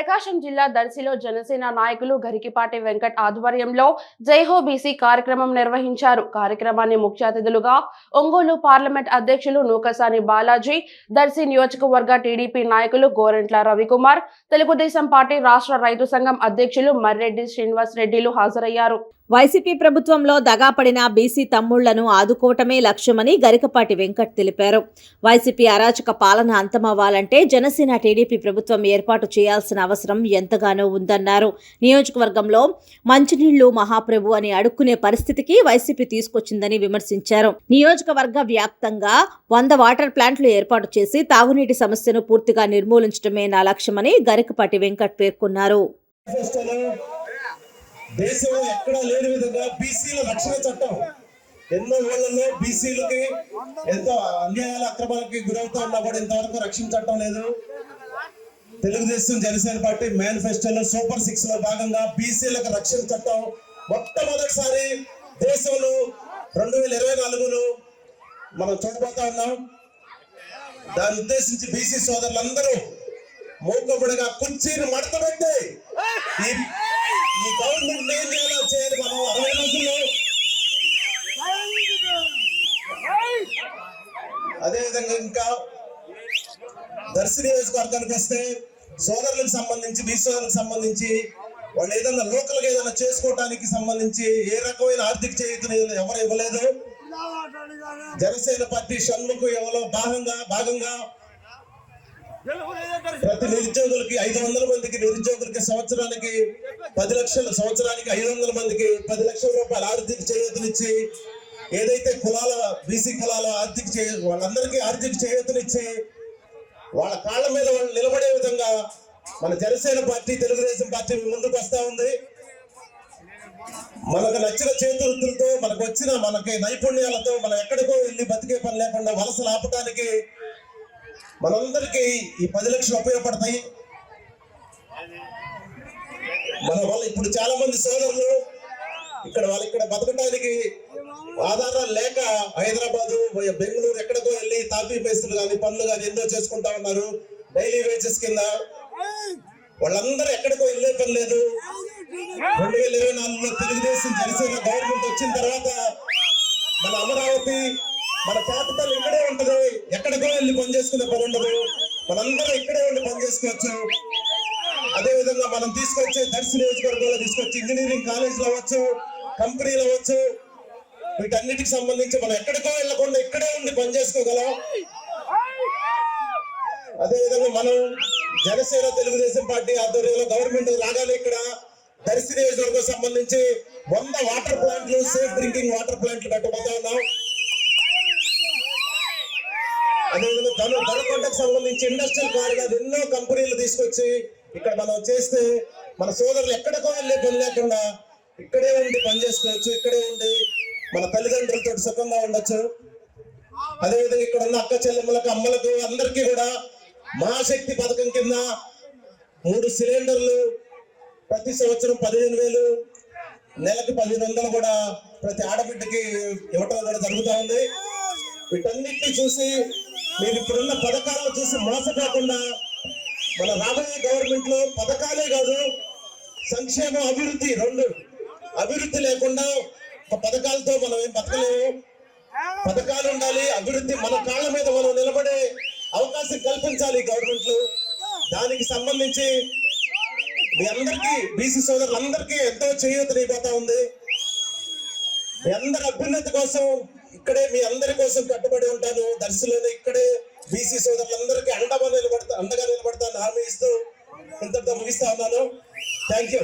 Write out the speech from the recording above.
ప్రకాశం జిల్లా దర్శిలో జనసేన నాయకులు గరికిపాటి వెంకట్ ఆధ్వర్యంలో జైహో బీసీ కార్యక్రమం నిర్వహించారు. కార్యక్రమాన్ని ముఖ్య అతిథులుగా ఒంగోలు పార్లమెంట్ అధ్యక్షులు నూకసాని బాలాజీ దర్శి నియోజకవర్గ టీడీపీ నాయకులు గోరెంట్ల రవికుమార్ తెలుగుదేశం పార్టీ రాష్ట్ర రైతు సంఘం అధ్యక్షులు మర్రెడ్డి శ్రీనివాస్ రెడ్డిలు హాజరయ్యారు. వైసీపీ ప్రభుత్వంలో దగాపడిన బీసీ తమ్ముళ్ళను ఆదుకోవటమే లక్ష్యమని గరికపాటి వెంకట్ తెలిపారు. వైసీపీ అరాచక పాలన అంతమవ్వాలంటే జనసేన టీడీపీ ప్రభుత్వం ఏర్పాటు చేయాల్సిన అవసరం ఎంతగానో ఉందన్నారు. నియోజకవర్గంలో మంచినీళ్ళు మహాప్రభు అని అడుక్కునే పరిస్థితికి వైసీపీ తీసుకొచ్చిందని విమర్శించారు. నియోజకవర్గ వ్యాప్తంగా వంద వాటర్ ప్లాంట్లు ఏర్పాటు చేసి తాగునీటి సమస్యను పూర్తిగా నిర్మూలించడమే నా లక్ష్యమని గరికపాటి వెంకట్ పేర్కొన్నారు. దేశంలో ఎక్కడా లేని విధంగా బీసీల రక్షణ చట్టం ఎన్నో ఊళ్ళల్లో బీసీలకి ఎంతో అన్యాయాల అక్రమాలకి గురవుతా ఉన్నా కూడా ఇంతవరకు రక్షించటం లేదు. తెలుగుదేశం జనసేన పార్టీ మేనిఫెస్టోలో సూపర్ సిక్స్లో భాగంగా బీసీలకు రక్షణ చట్టం మొట్టమొదటిసారి దేశంలో రెండు వేల ఇరవై నాలుగులో మనం చూడబోతా ఉన్నాం. దాన్ని ఉద్దేశించి బీసీ సోదరులందరూ మూకబడిగా కుర్చీని మడత పెట్టి ఈ గవర్నమెంట్ ఏం చేయాలో చేయాలి మనం అరవై రోజుల్లో. అదేవిధంగా ఇంకా దర్శి నియోజకవర్గానికి వస్తే సోదరులకు సంబంధించి బీ సోదరులకు సంబంధించి వాళ్ళు ఏదైనా లోకల్గా ఏదైనా చేసుకోవటానికి సంబంధించి ఏ రకమైన ఆర్థిక చేయుతని ఎవరు ఇవ్వలేదు. జనసేన పార్టీ షన్ముకు ఎవరో భాగంగా భాగంగా ప్రతి నిరుద్యోగులకి ఐదు వందల మందికి నిరుద్యోగులకి సంవత్సరానికి పది లక్షల సంవత్సరానికి ఐదు వందల మందికి పది లక్షల రూపాయల ఆర్థిక చేయూతనిచ్చి ఏదైతే కులాల బీసీ కులాల ఆర్థిక చేయ వాళ్ళందరికీ ఆర్థిక చేయూతనిచ్చి వాళ్ళ కాళ్ళ మీద వాళ్ళు నిలబడే విధంగా మన జనసేన పార్టీ తెలుగుదేశం పార్టీ ముందుకు వస్తా ఉంది. మనకు నచ్చిన చేతురుతులతో మనకు వచ్చిన మనకి నైపుణ్యాలతో మనం ఎక్కడికో వెళ్ళి బతికే పని లేకుండా వలసలు ఆపటానికి మనందరికీ ఈ పది లక్షలు ఉపయోగపడతాయి. మన వల్ల ఇప్పుడు చాలా మంది సోదరులు ఇక్కడ వాళ్ళు ఇక్కడ బతకడానికి ఆధారాలు లేక హైదరాబాదు బెంగళూరు ఎక్కడికో వెళ్ళి తాపీ మేస్తులు కానీ పనులు కానీ ఎన్నో చేసుకుంటా ఉన్నారు. డైలీ వేజెస్ కింద వాళ్ళందరూ ఎక్కడికో వెళ్ళే పని లేదు. రెండు వేల ఇరవై నాలుగులో తెలుగుదేశం జనసేన గవర్నమెంట్ వచ్చిన తర్వాత మన అమరావతి మన క్యాపిటల్ ఇక్కడే ఉంటది. ఎక్కడికో వెళ్ళి పని చేసుకునే పని ఉండదు. మనందరం ఇక్కడే ఉండి పని చేసుకోవచ్చు. అదే విధంగా మనం తీసుకొచ్చే దర్శి నియోజకవర్గంలో తీసుకొచ్చి ఇంజనీరింగ్ కాలేజీలు అవ్వచ్చు కంపెనీలు అవ్వచ్చు వీటన్నిటికి సంబంధించి మనం ఎక్కడికో వెళ్ళకుండా ఇక్కడే ఉండి పని చేసుకోగలం. అదే విధంగా మనం జనసేన తెలుగుదేశం పార్టీ ఆధ్వర్యంలో గవర్నమెంట్ రాగానే ఇక్కడ దర్శి నియోజకవర్గం సంబంధించి వంద వాటర్ ప్లాంట్లు సేఫ్ డ్రింకింగ్ వాటర్ ప్లాంట్లు కట్టబోతా ఉన్నాం. అదేవిధంగా ధను ధనకొండకు సంబంధించి ఇండస్ట్రియల్ కారిడార్ ఎన్నో కంపెనీలు తీసుకొచ్చి ఇక్కడ మనం చేస్తే మన సోదరులు ఎక్కడికో వెళ్ళే పని లేకుండా ఇక్కడే ఉండి పని చేసుకోవచ్చు ఇక్కడే ఉండి మన తల్లిదండ్రులతో సుఖంగా ఉండొచ్చు. అదేవిధంగా ఇక్కడ ఉన్న అక్క చెల్లెమ్మలకు అమ్మలకు అందరికీ కూడా మహాశక్తి పథకం కింద మూడు సిలిండర్లు ప్రతి సంవత్సరం పదిహేను వేలు నెలకు పదిహేను వందలు కూడా ప్రతి ఆడబిడ్డకి ఇవ్వటం కూడా జరుగుతూ ఉంది. వీటన్నిటిని చూసి మీరు ఇప్పుడున్న పథకాలను చూసి మోసపోకుండా మన రాబోయే గవర్నమెంట్లో పథకాలే కాదు సంక్షేమ అభివృద్ధి రెండు. అభివృద్ధి లేకుండా పథకాలతో మనం ఏం బతకలేము. పథకాలు ఉండాలి అభివృద్ధి మన కాళ్ళ మీద మనం నిలబడే అవకాశం కల్పించాలి గవర్నమెంట్లు. దానికి సంబంధించి మీ అందరికీ బీసీ సోదరులందరికీ ఎంతో చేయూతనిపోతా ఉంది. మీ అందరి అభ్యున్నతి కోసం ఇక్కడే మీ అందరి కోసం కట్టుబడి ఉంటాను. దర్శిలోనే ఇక్కడే బీసీ సోదరులందరికీ అండగా నిలబడతా అండగా నిలబడతాను హామీ ఇస్తూ ఇంతటితో ముగిస్తా ఉన్నాను. Thank you